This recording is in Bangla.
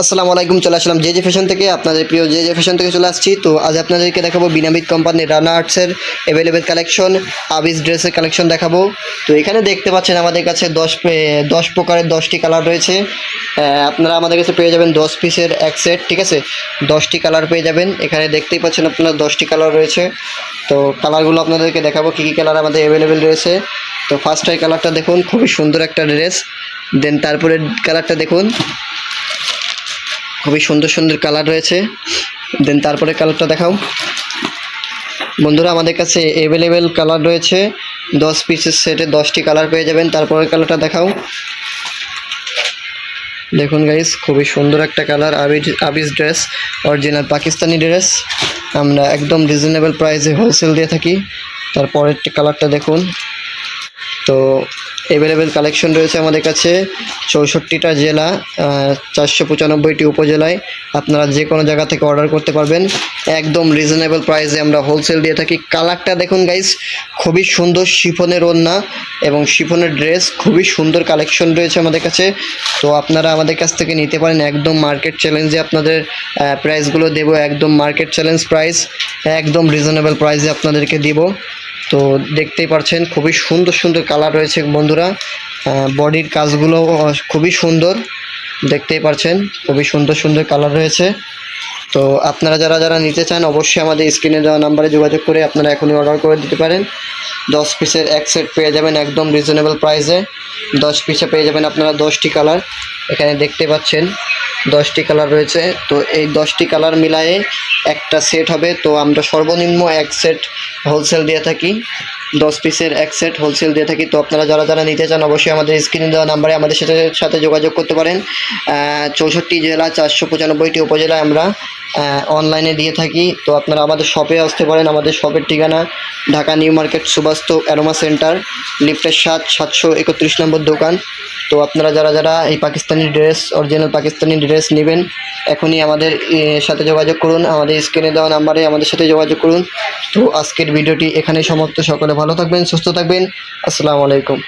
আসসালামু আলাইকুম, চলে আসলাম জে জে ফ্যাশন থেকে, আপনাদের প্রিয় জে জে ফ্যাশন থেকে চলে আসছি। তো আজ আপনাদেরকে দেখাবো বিনামিত কোম্পানির রানা আর্টসের অ্যাভেলেবেল কালেকশন আবিস ড্রেসের কালেকশন দেখাবো। তো এখানে দেখতে পাচ্ছেন আমাদের কাছে দশ দশ প্রকারের দশটি কালার রয়েছে। আপনারা আমাদের কাছে পেয়ে যাবেন দশ পিসের এক সেট ঠিক আছে? দশটি কালার পেয়ে যাবেন। এখানে দেখতেই পাচ্ছেন আপনারা দশটি কালার রয়েছে। তো কালারগুলো আপনাদেরকে দেখাবো, কী কী কালার আমাদের অ্যাভেলেবেল রয়েছে। তো ফার্স্ট কালারটা দেখুন, খুবই সুন্দর একটা ড্রেস দেন তারপরে কালারটা দেখুন। খুবই সুন্দর সুন্দর কালার রয়েছে। দেন তারপরে কালারটা দেখাও। বন্ধুরা, আমাদের কাছে অ্যাভেলেবেল কালার রয়েছে। দশ পিসের সেটে দশটি কালার পেয়ে যাবেন। তারপরে কালারটা দেখাও। দেখুন গাইস খুবই সুন্দর একটা কালার। আবিজ আবিজ ড্রেস অরিজিনাল পাকিস্তানি ড্রেস আমরা একদম রিজনেবল প্রাইসে হোলসেল দিয়ে থাকি। তারপরের কালারটা দেখুন। তো অ্যাভেলেবেল কালেকশন রয়েছে আমাদের কাছে। চৌষট্টিটা জেলা চারশো পঁচানব্বইটি উপজেলায়। আপনারা যে কোনো জায়গা থেকে অর্ডার করতে পারবেন। একদম রিজনেবল প্রাইসে আমরা হোলসেল দিয়ে থাকি। কালারটা দেখুন গাইস খুবই সুন্দর শিফনের ওড়না এবং শিফনের ড্রেস খুবই সুন্দর কালেকশন রয়েছে আমাদের কাছে। তো আপনারা আমাদের কাছ থেকে নিতে পারেন একদম মার্কেট চ্যালেঞ্জে আপনাদের প্রাইসগুলো দেবো। একদম মার্কেট চ্যালেঞ্জ প্রাইস একদম রিজনেবল প্রাইসে আপনাদেরকে দিব। তো দেখতেই পারছেন, খুবই সুন্দর সুন্দর কালার রয়েছে বন্ধুরা। বডির কাজগুলো খুবই সুন্দর। দেখতেই পারছেন, খুবই সুন্দর সুন্দর কালার রয়েছে। তো আপনারা যারা যারা নিতে চান, অবশ্যই আমাদের স্ক্রিনে দেওয়া নাম্বারে যোগাযোগ করে আপনারা এখনই অর্ডার করে দিতে পারেন। দশ পিসের এক সেট পেয়ে যাবেন একদম রিজনেবল প্রাইসে দশ পিসে পেয়ে যাবেন আপনারা দশটি কালার এখানে দেখতে পাচ্ছেন দশটি কালার রয়েছে। তো এই দশটি কালার মিলায়ে একটা সেট হবে। তো আমরা সর্বনিম্ন এক সেট হোলসেল দিয়ে থাকি। দশ পিসের এক সেট হোলসেল দিয়ে থাকি। তো আপনারা যারা যারা নিতে চান অবশ্যই আমাদের স্ক্রিনে দেওয়া নাম্বারে আমাদের সাথে সাথে যোগাযোগ করতে পারেন। চৌষট্টি জেলা, চারশো পঁচানব্বইটি উপজেলায় আমরা অনলাইনে দিয়ে থাকি। তো আপনারা আমাদের শপে আসতে পারেন। আমাদের শপের ঠিকানা Dhaka new market Subastu aroma centre, লিফটের সাত, সাতশো একত্রিশ নম্বর দোকান। তো আপনারা যারা যারা এই Pakistani dress original Pakistani dress নেবেন, এখনই আমাদের সাথে যোগাযোগ করুন। আমাদের স্ক্রিনে দেওয়া নাম্বারে আমাদের সাথে যোগাযোগ করুন। তো আজকের ভিডিওটি এখানে সমাপ্ত। সকলে ভালো থাকবেন, সুস্থ থাকবেন। আসসালামু আলাইকুম।